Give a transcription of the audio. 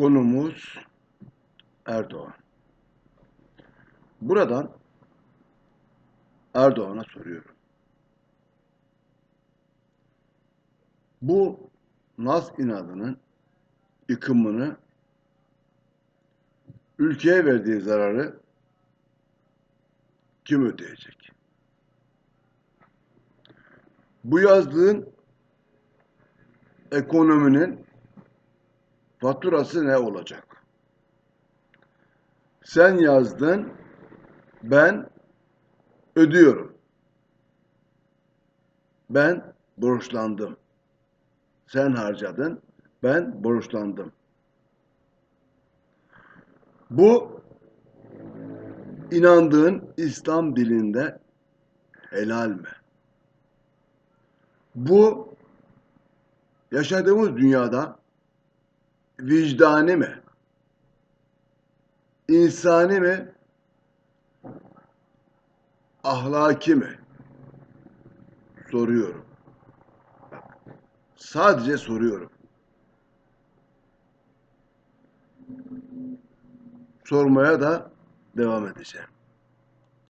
Konumuz Erdoğan. Buradan Erdoğan'a soruyorum. Bu Naz inadının yıkımını ülkeye verdiği zararı kim ödeyecek? Bu yazdığın ekonominin faturası ne olacak? Sen yazdın, ben ödüyorum. Ben borçlandım. Sen harcadın, ben borçlandım. Bu inandığın İslam dilinde helal mi? Bu yaşadığımız dünyada vicdani mi? İnsani mi? Ahlaki mi? Soruyorum. Sadece soruyorum. Sormaya da devam edeceğim.